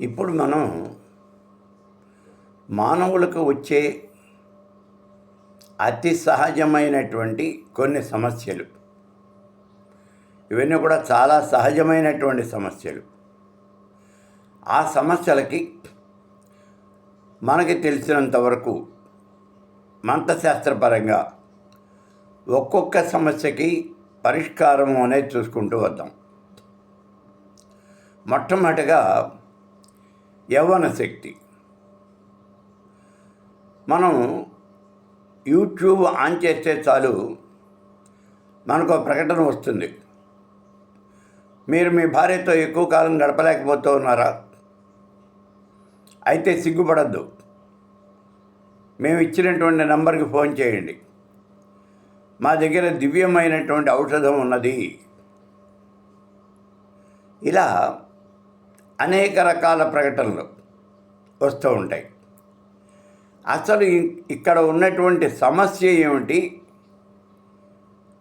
ఇప్పుడు మనం మానవులకు వచ్చే అతి సహజమైనటువంటి కొన్ని సమస్యలు. ఇవన్నీ కూడా చాలా సహజమైనటువంటి సమస్యలు. ఆ సమస్యలకి మనకి తెలిసినంత వరకు మంత్రశాస్త్రపరంగా ఒక్కొక్క సమస్యకి పరిష్కారం అనేది చూసుకుంటూ వద్దాం. మొట్టమొదటిగా యవ్వన శక్తి మనం యూట్యూబ్ ఆన్ చేస్తే చాలు మనకు ఒక ప్రకటన వస్తుంది. మీరు మీ భార్యతో ఎక్కువ కాలం గడపలేకపోతూ ఉన్నారా? అయితే సిగ్గుపడద్దు. మేము ఇచ్చినటువంటి నంబర్కి ఫోన్ చేయండి. మా దగ్గర దివ్యమైనటువంటి ఔషధం ఉన్నది. ఇలా అనేక రకాల ప్రకటనలు వస్తూ ఉంటాయి. అసలు ఇక్కడ ఉన్నటువంటి సమస్య ఏమిటి?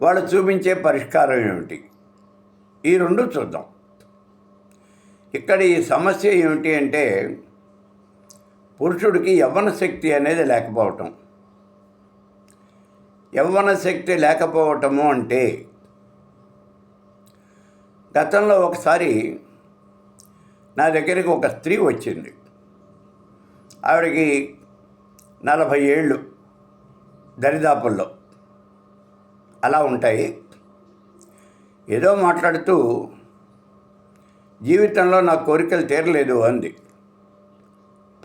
వాళ్ళు చూపించే పరిష్కారం ఏమిటి? ఈ రెండు చూద్దాం. ఇక్కడ ఈ సమస్య ఏమిటి అంటే పురుషుడికి యవ్వన శక్తి అనేది లేకపోవటం. యవ్వన శక్తి లేకపోవటము అంటే గతంలో ఒకసారి నా దగ్గరికి ఒక స్త్రీ వచ్చింది. ఆవిడకి నలభై ఏళ్ళు దరిదాపుల్లో. అలా ఉంటాయి. ఏదో మాట్లాడుతూ జీవితంలో నా కోరికలు తీరలేదు అంది.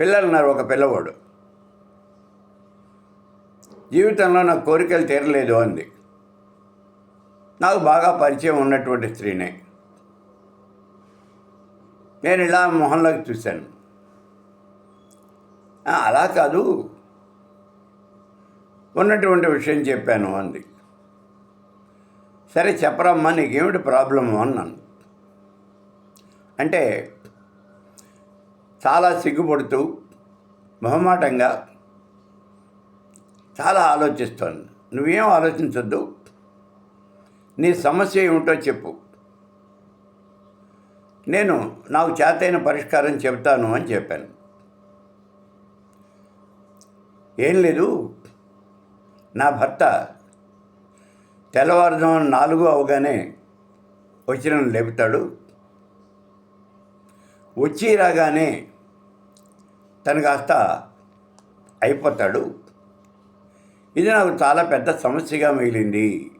పిల్లలున్నారు ఒక పిల్లవాడు. జీవితంలో నా కోరికలు తీరలేదు అంది. నాకు బాగా పరిచయం ఉన్నటువంటి స్త్రీనే. నేను ఇలా మొహంలోకి చూశాను. అలా కాదు. ఉన్నటువంటి విషయం చెప్పాను అంది. సరే చెప్పరమ్మా నీకేమిటి ప్రాబ్లము అన్నాను. అంటే చాలా సిగ్గుపడుతూ మొహమాటంగా చాలా ఆలోచిస్తోంది. నువ్వేం ఆలోచించొద్దు. నీ సమస్య ఏమిటో చెప్పు. నేను నాకు చేతైన పరిష్కారం చెప్తాను అని చెప్పాను. ఏం లేదు. నా భర్త తెల్లవారుజామున నాలుగు అవగానే వచ్చి నన్ను లేపుతాడు. వచ్చి రాగానే తను కాస్త అయిపోతాడు. ఇది నాకు చాలా పెద్ద సమస్యగా మిగిలింది.